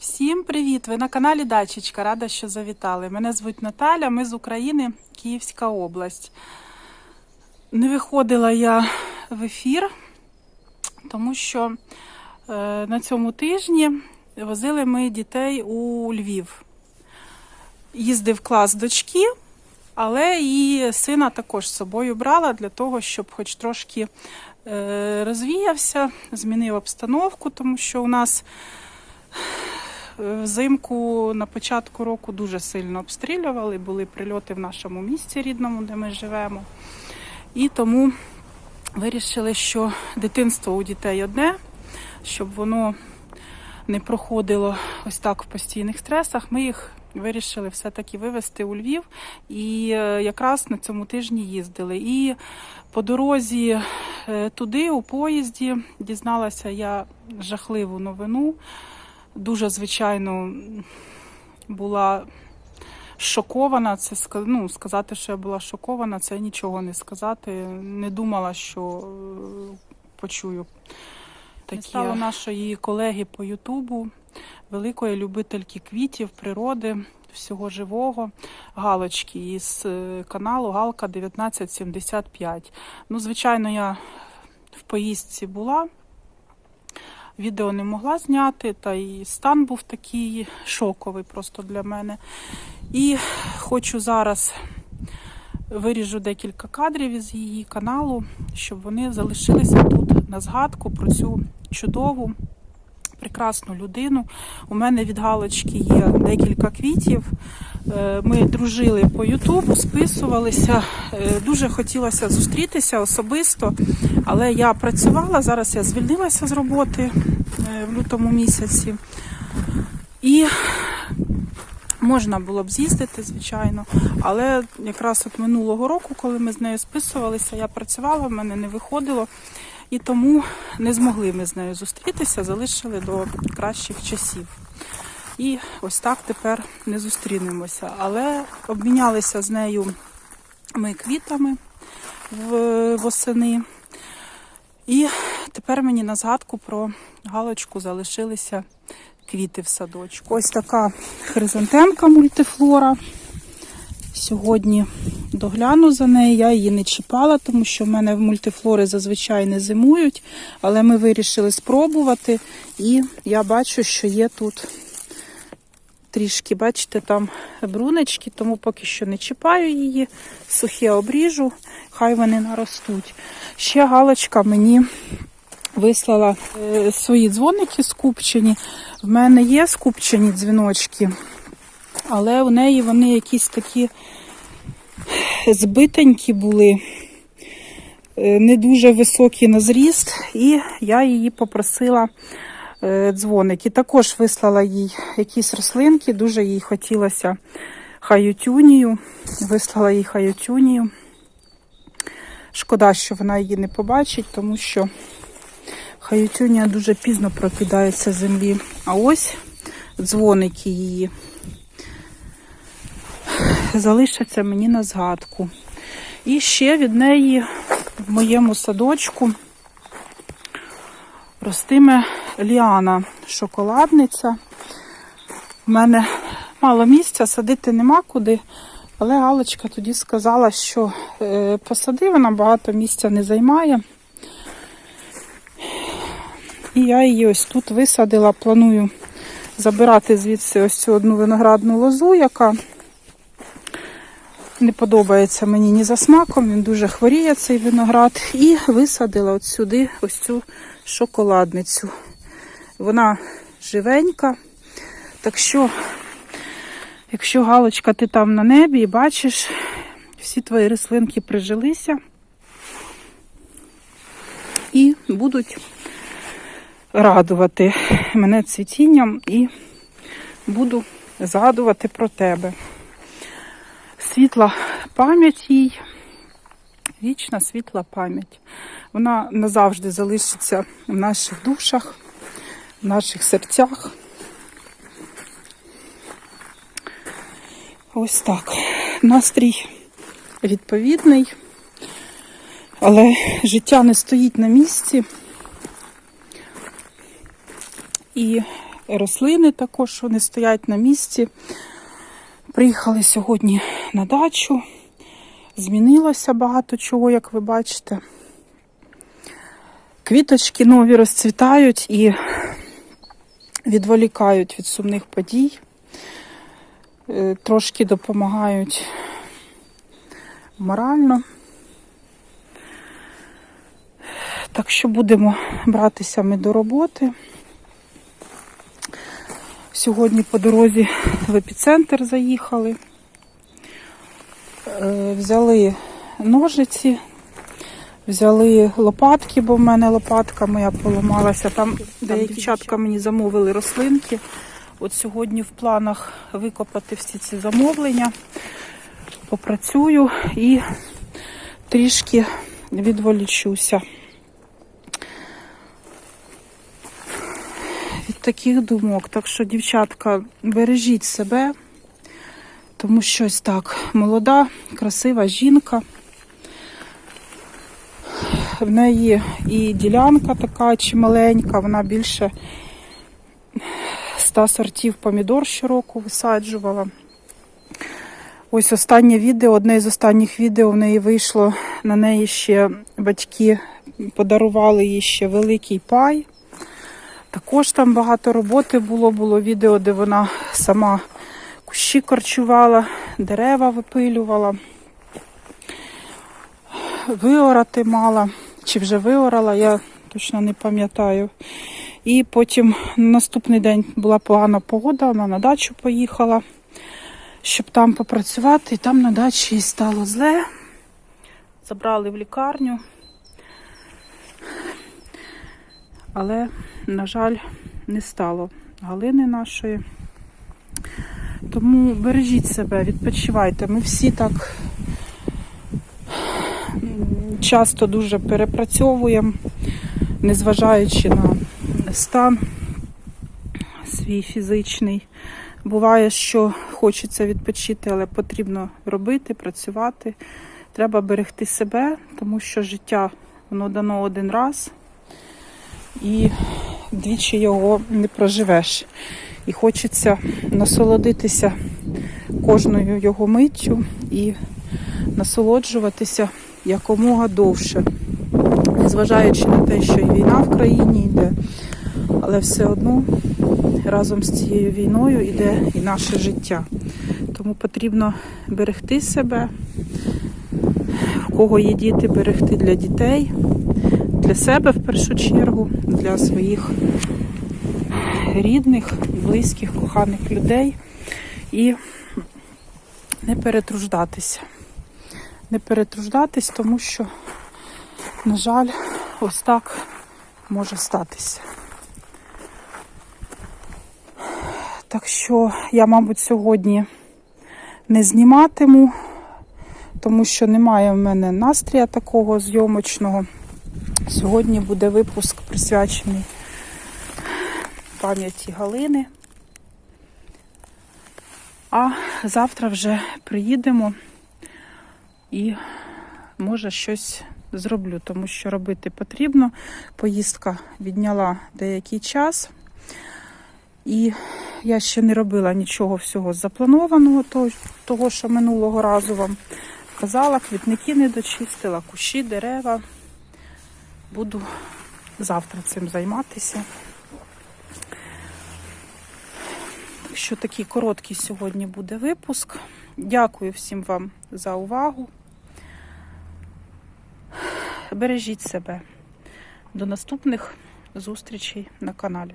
Всім привіт! Ви на каналі Дачечка. Рада, що завітали. Мене звуть Наталя, ми з України, Київська область. Не виходила я в ефір, тому що е, на цьому тижні возили ми дітей у Львів. Їздив клас дочки, але і сина також з собою брала для того, щоб хоч трошки е, розвіявся, змінив обстановку, тому що у нас Взимку на початку року дуже сильно обстрілювали, були прильоти в нашому місті рідному, де ми живемо. І тому вирішили, що дитинство у дітей одне, щоб воно не проходило ось так в постійних стресах. Ми їх вирішили все-таки вивезти у Львів. І е, якраз на цьому тижні їздили. І по дорозі е, туди, у поїзді, дізналася я жахливу новину. Дуже, звичайно, була шокована. Це ну, сказати, що я була шокована, це нічого не сказати. Не думала, що е, почую таке. Стало нашої колеги по Ютубу, великої любительки квітів, природи, всього живого, Галочки із е, каналу Галка 1975. Ну, звичайно, я в поїздці була. Відео не могла зняти, та і стан був такий шоковий просто для мене. І хочу зараз виріжу декілька кадрів із її каналу, щоб вони залишилися тут на згадку про цю чудову, прекрасну людину. У мене від Галочки є декілька квітів. Е, Ми дружили по Ютубу, списувалися. Е, Дуже хотілося зустрітися особисто, але я працювала. Зараз я звільнилася з роботи е, в лютому місяці. І можна було б з'їздити, звичайно. Але якраз от минулого року, коли ми з нею списувалися, я працювала, в мене не виходило. І тому не змогли ми з нею зустрітися, залишили до кращих часів. І ось так тепер не зустрінемося. Але обмінялися з нею ми квітами восени. І тепер мені на згадку про галочку залишилися квіти в садочку. Ось така хризантемка мультифлора. Сьогодні догляну за нею. Я її не чіпала, тому що в мене мультифлори зазвичай не зимують. Але ми вирішили спробувати. І я бачу, що є тут трішки, бачите, там брунечки, тому поки що не чіпаю її, сухе обріжу, хай вони наростуть. Ще галочка мені вислала е, свої дзвоники скупчені. В мене є скупчені дзвіночки, але у неї вони якісь такі збитенькі були, е, не дуже високі на зріст, і я її попросила дзвоники. Також вислала їй якісь рослинки, дуже їй хотілося хаютюнію. Вислала їй хаютюнію. Шкода, що вона її не побачить, тому що хаютюнія дуже пізно прокидається з землі. А ось дзвоники її залишаться мені на згадку. І ще від неї в моєму садочку ростиме ліана шоколадниця. У мене мало місця, садити нема куди. Але Галочка тоді сказала, що е, посади, вона багато місця не займає. І я її ось тут висадила. Планую забирати звідси ось цю одну виноградну лозу, яка не подобається мені ні за смаком, він дуже хворіє цей виноград. І висадила от сюди ось цю шоколадницю. Вона живенька. Так що, якщо Галочка, ти там на небі і бачиш, всі твої рослинки прижилися і будуть радувати мене цвітінням і буду згадувати про тебе. Світла пам'ять їй, вічна світла пам'ять. Вона назавжди залишиться в наших душах, в наших серцях. Ось так. Настрій відповідний, але життя не стоїть на місці. І рослини також вони стоять на місці. Приїхали сьогодні на дачу. Змінилося багато чого, як ви бачите. Квіточки нові розцвітають і відволікають від сумних подій, Е, трошки допомагають морально. Так що будемо братися ми до роботи. Сьогодні по дорозі в епіцентр заїхали. Е, Взяли ножиці, взяли лопатки, бо в мене лопатка моя поламалася. Там деякі дівчатка мені замовили рослинки. От сьогодні в планах викопати всі ці замовлення, попрацюю і трішки відволічуся. Від таких думок. Так що, дівчатка, бережіть себе, тому щось так, молода, красива жінка. В неї і ділянка така чималенька, вона більше 100 сортів помідор щороку висаджувала. Ось останнє відео, одне з останніх відео в неї вийшло. На неї ще батьки подарували їй ще великий пай. Також там багато роботи було, було відео, де вона сама кущі корчувала, дерева випилювала, виорати мала, чи вже виорала, я точно не пам'ятаю. І потім на наступний день була погана погода, вона на дачу поїхала, щоб там попрацювати. І там на дачі їй стало зле. Забрали в лікарню. Але, на жаль, не стало Галини нашої. Тому бережіть себе, відпочивайте. Ми всі так часто дуже перепрацьовуємо, незважаючи на стан свій фізичний. Буває, що хочеться відпочити, але потрібно робити, працювати. Треба берегти себе, тому що життя воно дано один раз і двічі його не проживеш. І хочеться насолодитися кожною його миттю і насолоджуватися якомога довше, незважаючи на те, що і війна в країні йде, але все одно разом з цією війною йде і наше життя. Тому потрібно берегти себе, в кого є діти, берегти для дітей, для себе в першу чергу, для своїх рідних, близьких, коханих людей і не перетруждатися. Не перетруждатись, тому що, на жаль, ось так може статися. Так що я, мабуть, сьогодні не зніматиму, тому що немає в мене настрія такого зйомочного. Сьогодні буде випуск присвячений пам'яті Галини. А завтра вже приїдемо і може щось зроблю, тому що робити потрібно. Поїздка відняла деякий час. І я ще не робила нічого всього запланованого, того- що минулого разу вам казала, квітники не дочистила, кущі, дерева. Буду завтра цим займатися. Що такий короткий сьогодні буде випуск. Дякую всім вам за увагу. Бережіть себе. До наступних зустрічей на каналі.